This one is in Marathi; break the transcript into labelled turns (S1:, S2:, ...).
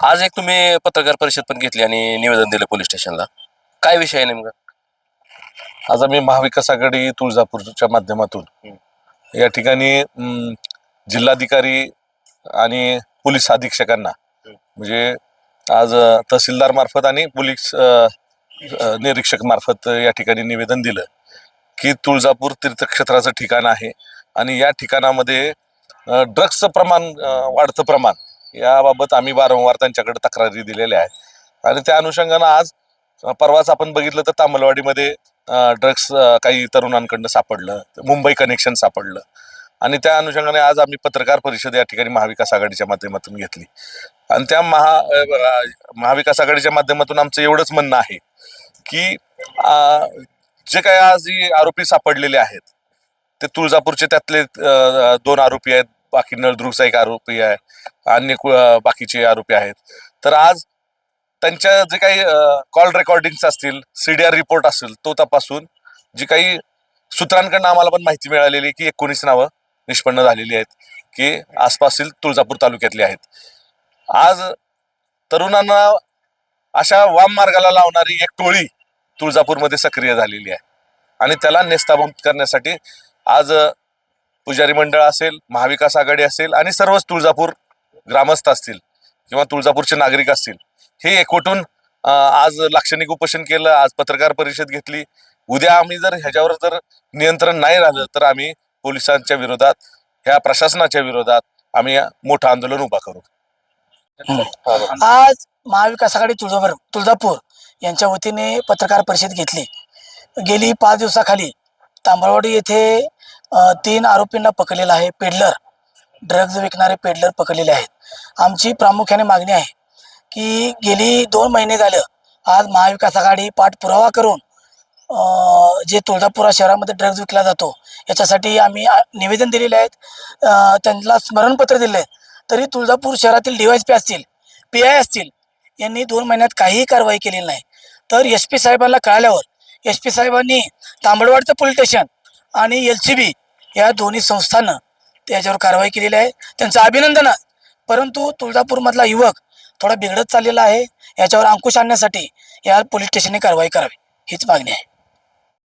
S1: आज एक तुम्ही पत्रकार परिषद पण घेतली आणि निवेदन दिलं पोलीस स्टेशनला. काय विषय आहे नेमका?
S2: आज आम्ही महाविकास आघाडी तुळजापूरच्या माध्यमातून या ठिकाणी अं, जिल्हाधिकारी आणि पोलीस अधीक्षकांना म्हणजे आज अं, तहसीलदार मार्फत आणि पोलीस अं, अं, निरीक्षक मार्फत या ठिकाणी निवेदन दिलं की तुळजापूर तीर्थक्षेत्राचं ठिकाण आहे आणि या ठिकाणामध्ये ड्रग्सचं प्रमाण अं, वाढतं प्रमाण याबाबत आम्ही वारंवार त्यांच्याकडे तक्रारी दिलेल्या आहेत. आणि त्या अनुषंगानं आज परवाच आपण बघितलं तर तामलवाडीमध्ये ड्रग्स काही तरुणांकडनं सापडलं मुंबई कनेक्शन सापडलं. आणि त्या अनुषंगाने आज आम्ही पत्रकार परिषद या ठिकाणी महाविकास आघाडीच्या माध्यमातून घेतली. आणि त्या महा महाविकास आघाडीच्या माध्यमातून आमचं एवढंच म्हणणं आहे की जे काही आज आरोपी सापडलेले आहेत ते तुळजापूरचे त्यातले दोन आरोपी आहेत बाकी नळदुर्गचा एक आरोपी आहे. अन्य बाकीचे आरोपी आहेत. तर आज त्यांच्या जे काही कॉल रेकॉर्डिंग्स असतील सीडीआर रिपोर्ट असेल तो तपासून जी काही सूत्रांकडनं आम्हाला पण माहिती मिळालेली आहे की एकोणीस नावं निष्पन्न झालेली आहेत की आसपासील तुळजापूर तालुक्यातली आहेत. आज तरुणांना अशा वाम मार्गाला लावणारी एक टोळी तुळजापूरमध्ये सक्रिय झालेली आहे. आणि त्याला नेस्ताभूत करण्यासाठी आज पुजारी मंडळ असेल महाविकास आघाडी असेल आणि सर्वच तुळजापूर ग्रामस्थ असतील किंवा तुळजापूरचे नागरिक असतील हे एकवटून आज लाक्षणिक उपोषण केलं आज पत्रकार परिषद घेतली. उद्या आम्ही जर ह्याच्यावर जर नियंत्रण नाही राहिलं तर आम्ही पोलिसांच्या विरोधात ह्या प्रशासनाच्या विरोधात आम्ही मोठं आंदोलन उभा करू.
S3: आज महाविकास आघाडी तुळजापूर तुळजापूर यांच्या वतीने पत्रकार परिषद घेतली. गेली पाच दिवसाखाली तांबळवाडी येथे तीन आरोपींना पकडलेलं आहे. पेडलर ड्रग्ज विकणारे पेडलर पकडलेले आहेत. आमची प्रामुख्याने मागणी आहे की गेली दोन महिने झालं आज महाविकास आघाडी पाठपुरावा करून जे तुळजापुरा शहरामध्ये ड्रग्ज विकला जातो याच्यासाठी आम्ही निवेदन दिलेले आहेत. त्यांना स्मरणपत्र दिले आहे तरी तुळजापूर शहरातील डी वाय पी असतील पी आय असतील यांनी दोन महिन्यात काहीही कारवाई केलेली नाही. तर एस पी साहेबांना कळाल्यावर एस पी साहेबांनी तांबडवाडचं पोलीस स्टेशन आणि एल सी बी या दोन्ही संस्थानं त्याच्यावर कारवाई केलेली आहे. त्यांचं अभिनंदन परंतु तुळजापूरमधला युवक थोडा बिघडत चाललेला आहे. याच्यावर अंकुश आणण्यासाठी या पोलीस स्टेशनने कारवाई करावी. हीच मागणी आहे.